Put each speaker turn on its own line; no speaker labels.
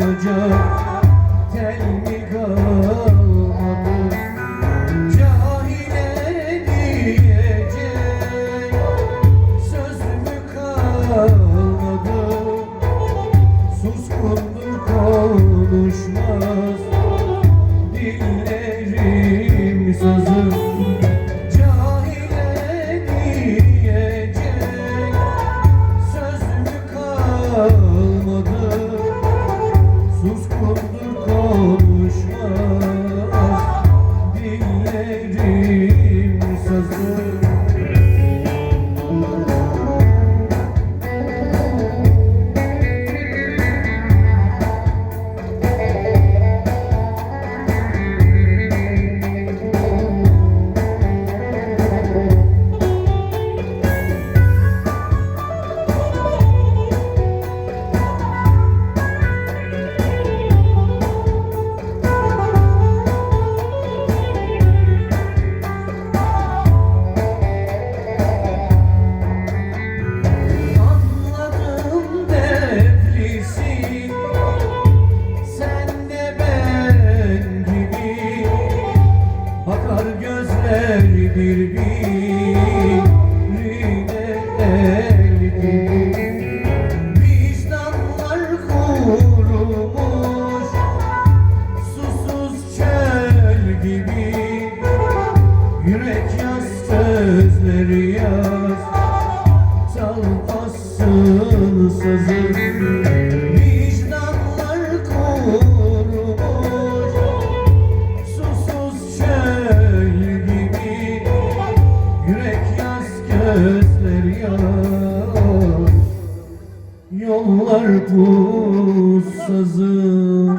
coşacak tel mi kalmadı? Cahile diyecek söz kalmadı? Suskundur konuşmaz you. Birbirine el gibi Vicdanlar kurumuş Susuz çöl gibi Yürek yaz sözleri yaz Çalmasın Yollar bu sazın